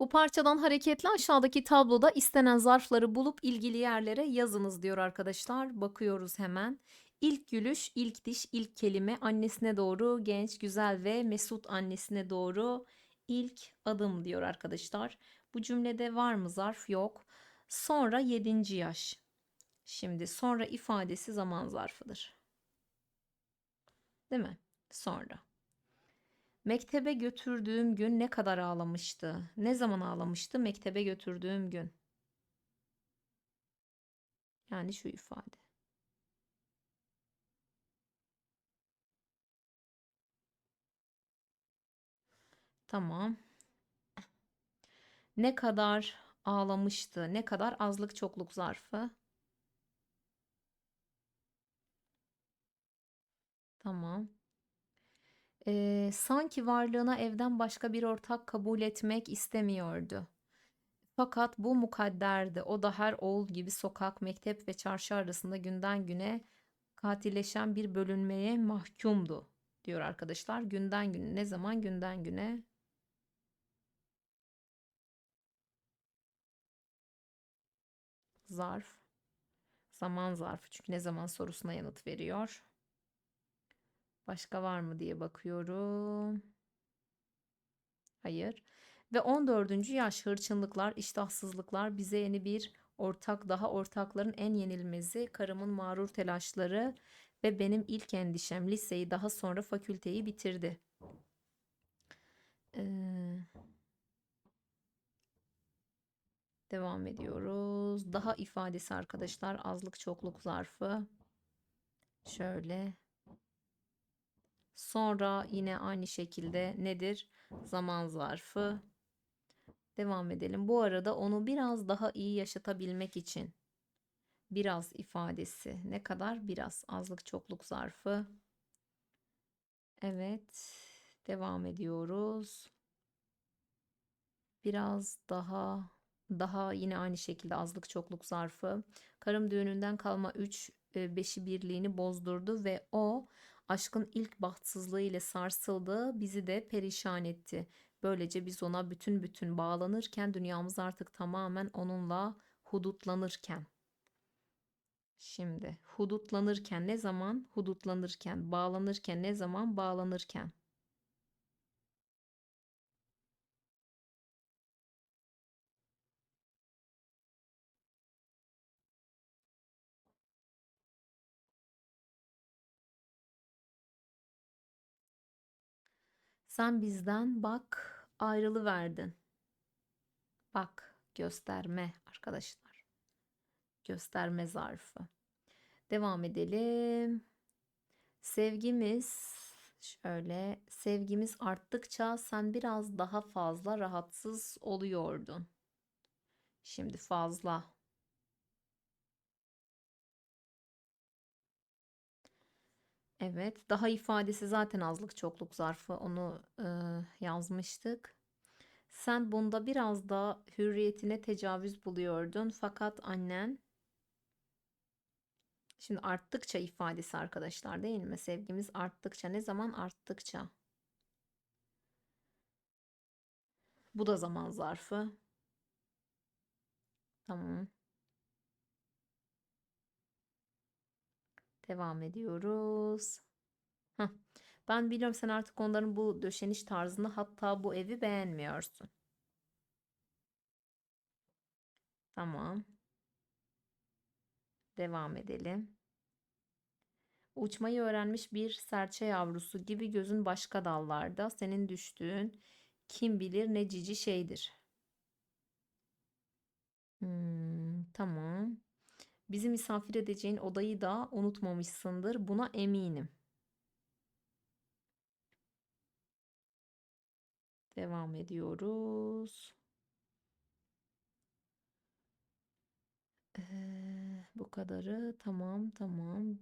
Bu parçadan hareketle aşağıdaki tabloda istenen zarfları bulup ilgili yerlere yazınız diyor arkadaşlar. Bakıyoruz hemen. İlk gülüş, ilk diş, ilk kelime annesine doğru genç, güzel ve mesut annesine doğru ilk adım diyor arkadaşlar. Bu cümlede var mı zarf? Yok. Sonra 7. yaş. Şimdi sonra ifadesi zaman zarfıdır. Değil mi? Sonra. Mektebe götürdüğüm gün ne kadar ağlamıştı? Ne zaman ağlamıştı? Mektebe götürdüğüm gün. Yani şu ifade. Tamam. Ne kadar ağlamıştı? Ne kadar azlık çokluk zarfı? Tamam. Ee, sanki varlığına evden başka bir ortak kabul etmek istemiyordu. Fakat bu mukadderdi. O da her oğul gibi sokak, mektep ve çarşı arasında günden güne katilleşen bir bölünmeye mahkumdu diyor arkadaşlar. Günden güne ne zaman günden güne? Zarf. Zaman zarfı. Çünkü ne zaman sorusuna yanıt veriyor. Başka var mı diye bakıyorum. Hayır. Ve 14. yaş hırçınlıklar, iştahsızlıklar bize yeni bir ortak, daha ortakların en yenilmezi, karımın mağrur telaşları ve benim ilk endişem liseyi daha sonra fakülteyi bitirdi. Ee, devam ediyoruz. Daha ifadesi arkadaşlar azlık çokluk zarfı. Şöyle. Sonra yine aynı şekilde nedir? Zaman zarfı. Devam edelim. Bu arada onu biraz daha iyi yaşatabilmek için biraz ifadesi ne kadar? Biraz azlık çokluk zarfı. Evet. Devam ediyoruz. Biraz daha daha yine aynı şekilde azlık çokluk zarfı. Karım düğününden kalma 3 5'i birliğini bozdurdu ve o aşkın ilk bahtsızlığı ile sarsıldı, bizi de perişan etti. Böylece biz ona bütün bütün bağlanırken dünyamız artık tamamen onunla hudutlanırken. Şimdi hudutlanırken ne zaman? Hudutlanırken, bağlanırken ne zaman? Bağlanırken. Sen bizden bak ayrılıverdin. Bak gösterme arkadaşlar. Gösterme zarfı. Devam edelim. Sevgimiz şöyle sevgimiz arttıkça sen biraz daha fazla rahatsız oluyordun. Şimdi fazla. Evet, daha ifadesi zaten azlık çokluk zarfı onu e, yazmıştık. Sen bunda biraz da hürriyetine tecavüz buluyordun fakat annen Şimdi arttıkça ifadesi arkadaşlar değil mi? Sevgimiz arttıkça ne zaman arttıkça? Bu da zaman zarfı. Tamam. Devam ediyoruz. Heh. Ben biliyorum sen artık onların bu döşeniş tarzını hatta bu evi beğenmiyorsun. Tamam. Devam edelim. Uçmayı öğrenmiş bir serçe yavrusu gibi gözün başka dallarda senin düştüğün kim bilir ne cici şeydir. Hmm, tamam. Bizi misafir edeceğin odayı da unutmamışsındır. Buna eminim. Devam ediyoruz. Ee, bu kadarı tamam tamam.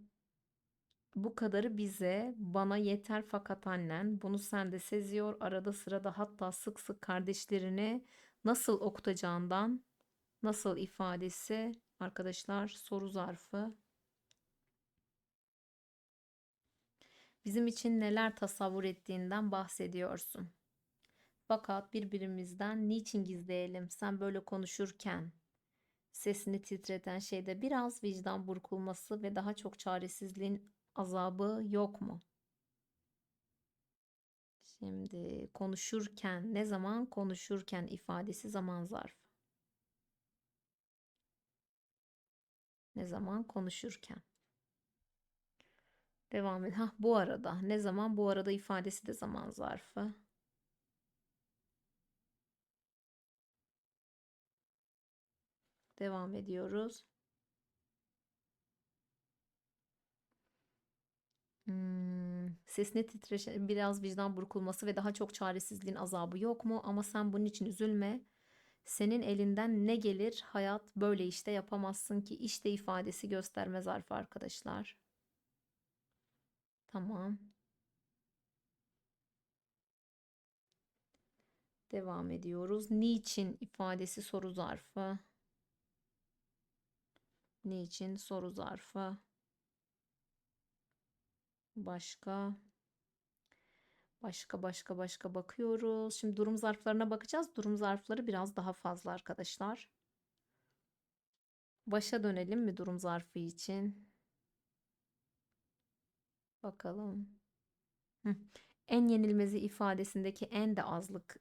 Bu kadarı bize, bana yeter fakat annen bunu sen de seziyor. Arada sırada hatta sık sık kardeşlerini nasıl okutacağından, nasıl ifadesi arkadaşlar soru zarfı. Bizim için neler tasavvur ettiğinden bahsediyorsun. Fakat birbirimizden niçin gizleyelim? Sen böyle konuşurken sesini titreten şeyde biraz vicdan burkulması ve daha çok çaresizliğin azabı yok mu? Şimdi konuşurken ne zaman konuşurken ifadesi zaman zarfı. Ne zaman konuşurken. Devam et. Hah, bu arada. Ne zaman? Bu arada ifadesi de zaman zarfı. Devam ediyoruz. Hmm, sesine titreşen, biraz vicdan burkulması ve daha çok çaresizliğin azabı yok mu? Ama sen bunun için üzülme. Senin elinden ne gelir? Hayat böyle işte yapamazsın ki. İşte ifadesi gösterme zarfı arkadaşlar. Tamam. Devam ediyoruz. Niçin ifadesi soru zarfı. Niçin soru zarfı. Başka. Başka başka başka bakıyoruz. Şimdi durum zarflarına bakacağız. Durum zarfları biraz daha fazla arkadaşlar. Başa dönelim mi durum zarfı için? Bakalım. En yenilmezi ifadesindeki en de azlık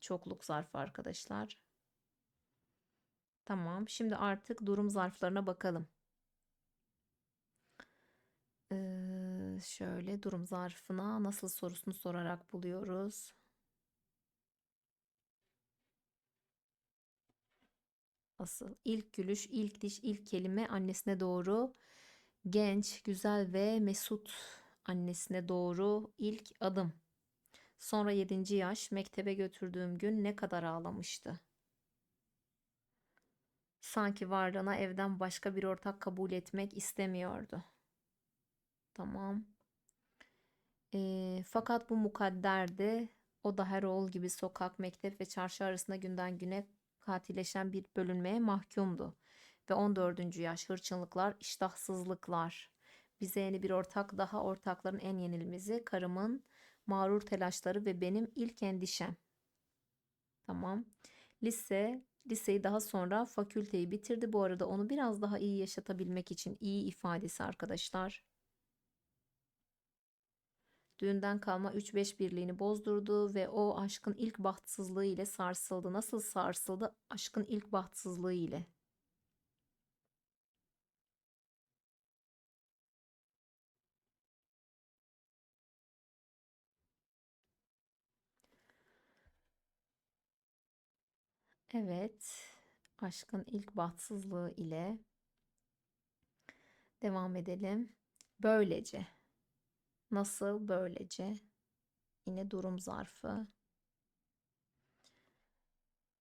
çokluk zarfı arkadaşlar. Tamam. Şimdi artık durum zarflarına bakalım. Ee, şöyle durum zarfına nasıl sorusunu sorarak buluyoruz. Asıl ilk gülüş, ilk diş, ilk kelime annesine doğru. Genç, güzel ve mesut annesine doğru ilk adım. Sonra 7. yaş mektebe götürdüğüm gün ne kadar ağlamıştı. Sanki varlığına evden başka bir ortak kabul etmek istemiyordu. Tamam. Ee, fakat bu mukadderdi. O da her oğul gibi sokak, mektep ve çarşı arasında günden güne katilleşen bir bölünmeye mahkumdu. Ve 14. yaş hırçınlıklar, iştahsızlıklar. Bize yeni bir ortak daha ortakların en yenilmezi, karımın mağrur telaşları ve benim ilk endişem. Tamam. Lise, liseyi daha sonra fakülteyi bitirdi. Bu arada onu biraz daha iyi yaşatabilmek için iyi ifadesi arkadaşlar. Düğünden kalma 3-5 birliğini bozdurdu ve o aşkın ilk bahtsızlığı ile sarsıldı. Nasıl sarsıldı? Aşkın ilk bahtsızlığı ile. Evet, aşkın ilk bahtsızlığı ile devam edelim. Böylece. Nasıl böylece? Yine durum zarfı.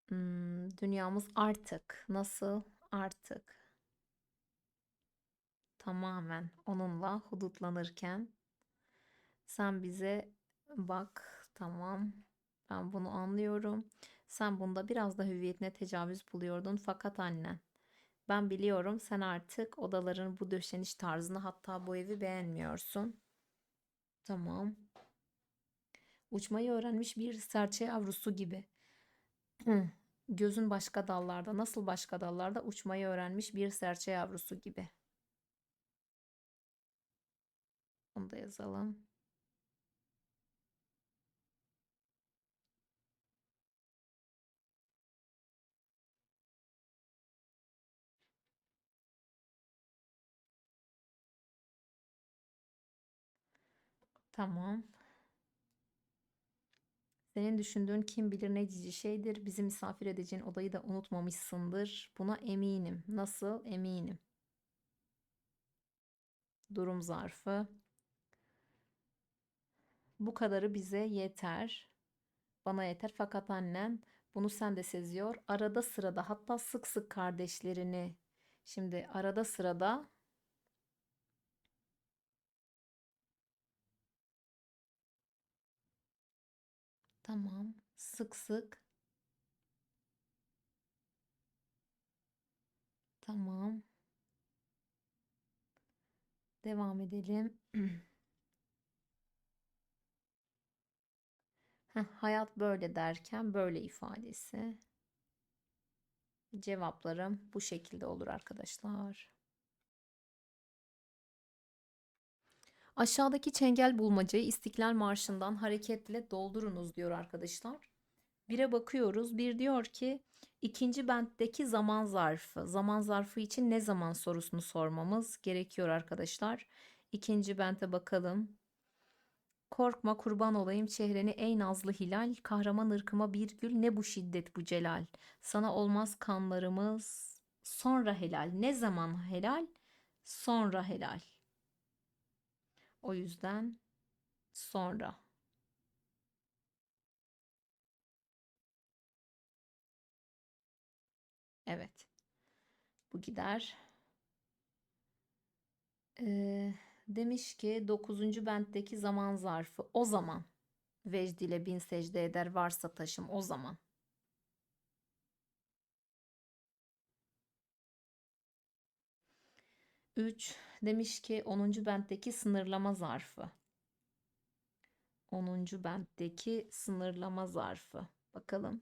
Hmm, dünyamız artık. Nasıl? Artık. Tamamen onunla hudutlanırken sen bize bak tamam ben bunu anlıyorum. Sen bunda biraz da hüviyetine tecavüz buluyordun fakat annen. Ben biliyorum sen artık odaların bu döşeniş tarzını hatta bu evi beğenmiyorsun. Tamam. Uçmayı öğrenmiş bir serçe yavrusu gibi. Gözün başka dallarda, nasıl başka dallarda uçmayı öğrenmiş bir serçe yavrusu gibi. Onu da yazalım. Tamam. Senin düşündüğün kim bilir ne cici şeydir. Bizi misafir edeceğin odayı da unutmamışsındır. Buna eminim. Nasıl? Eminim. Durum zarfı. Bu kadarı bize yeter. Bana yeter fakat annen bunu sen de seziyor. Arada sırada hatta sık sık kardeşlerini. Şimdi arada sırada Tamam. Sık sık. Tamam. Devam edelim. Heh, hayat böyle derken böyle ifadesi. Cevaplarım bu şekilde olur arkadaşlar. Aşağıdaki çengel bulmacayı İstiklal Marşı'ndan hareketle doldurunuz diyor arkadaşlar. Bire bakıyoruz. Bir diyor ki ikinci bentteki zaman zarfı. Zaman zarfı için ne zaman sorusunu sormamız gerekiyor arkadaşlar. İkinci bente bakalım. Korkma kurban olayım çehreni ey nazlı hilal. Kahraman ırkıma bir gül ne bu şiddet bu celal. Sana olmaz kanlarımız sonra helal. Ne zaman helal? Sonra helal. O yüzden sonra. Evet. Bu gider. Ee, demiş ki 9. bentteki zaman zarfı o zaman. Vecd ile bin secde eder varsa taşım o zaman. Üç demiş ki 10. bentteki sınırlama zarfı. 10. bentteki sınırlama zarfı. Bakalım.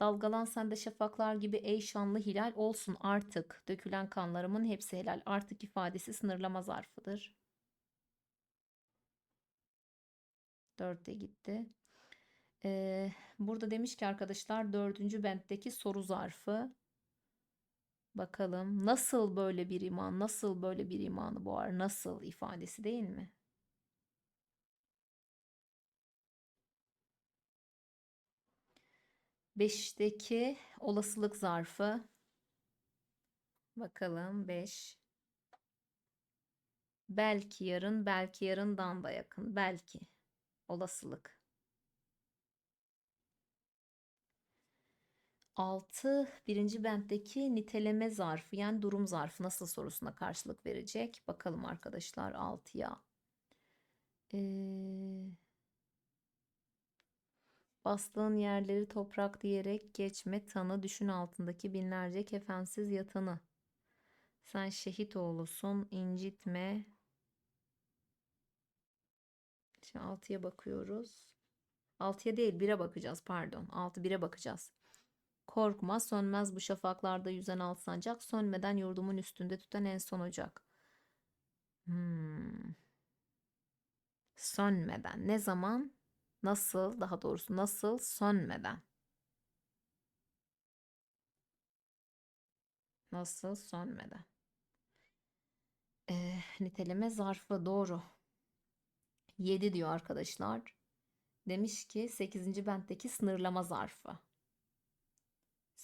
Dalgalan sende şafaklar gibi ey şanlı hilal olsun artık. Dökülen kanlarımın hepsi helal. Artık ifadesi sınırlama zarfıdır. Dörtte gitti. Ee, burada demiş ki arkadaşlar dördüncü bentteki soru zarfı. Bakalım nasıl böyle bir iman, nasıl böyle bir imanı boğar, nasıl ifadesi değil mi? Beşteki olasılık zarfı. Bakalım beş. Belki yarın, belki yarından da yakın. Belki. Olasılık. 6 birinci bentteki niteleme zarfı yani durum zarfı nasıl sorusuna karşılık verecek. Bakalım arkadaşlar 6'ya. Ee, bastığın yerleri toprak diyerek geçme tanı düşün altındaki binlerce kefensiz yatanı. Sen şehit oğlusun incitme. Şimdi 6'ya bakıyoruz. 6'ya değil 1'e bakacağız pardon. 6 1'e bakacağız. Korkma sönmez bu şafaklarda yüzen al sancak sönmeden yurdumun üstünde tüten en son ocak. Hmm. Sönmeden ne zaman? Nasıl daha doğrusu nasıl sönmeden? Nasıl sönmeden? Ee, niteleme zarfı doğru. 7 diyor arkadaşlar. Demiş ki 8. bentteki sınırlama zarfı.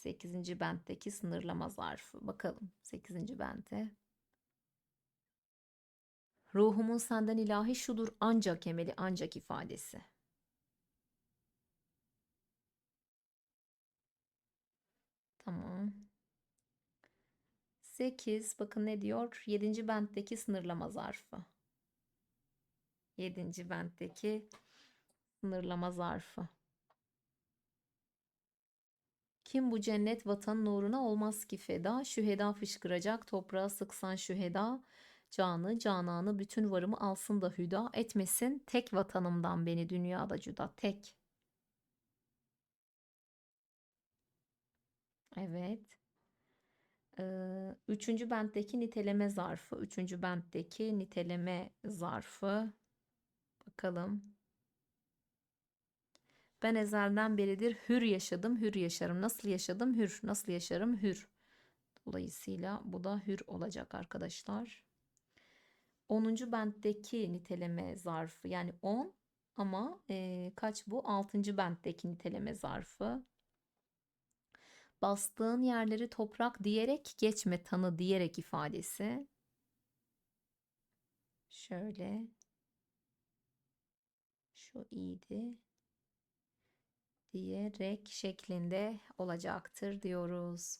8. bentteki sınırlama zarfı. Bakalım 8. bente. Ruhumun senden ilahi şudur ancak emeli ancak ifadesi. Tamam. 8 bakın ne diyor? 7. bentteki sınırlama zarfı. 7. bentteki sınırlama zarfı. Kim bu cennet vatan nuruna olmaz ki feda. Şüheda fışkıracak toprağa sıksan şüheda. Canı cananı bütün varımı alsın da hüda etmesin. Tek vatanımdan beni dünyada cüda tek. Evet. Ee, üçüncü bentteki niteleme zarfı. Üçüncü bentteki niteleme zarfı. Bakalım. Ben ezelden beridir hür yaşadım, hür yaşarım. Nasıl yaşadım? Hür. Nasıl yaşarım? Hür. Dolayısıyla bu da hür olacak arkadaşlar. 10. bentteki niteleme zarfı yani 10 ama e, kaç bu? 6. bentteki niteleme zarfı. Bastığın yerleri toprak diyerek geçme tanı diyerek ifadesi. Şöyle. Şu iyiydi diyerek şeklinde olacaktır diyoruz.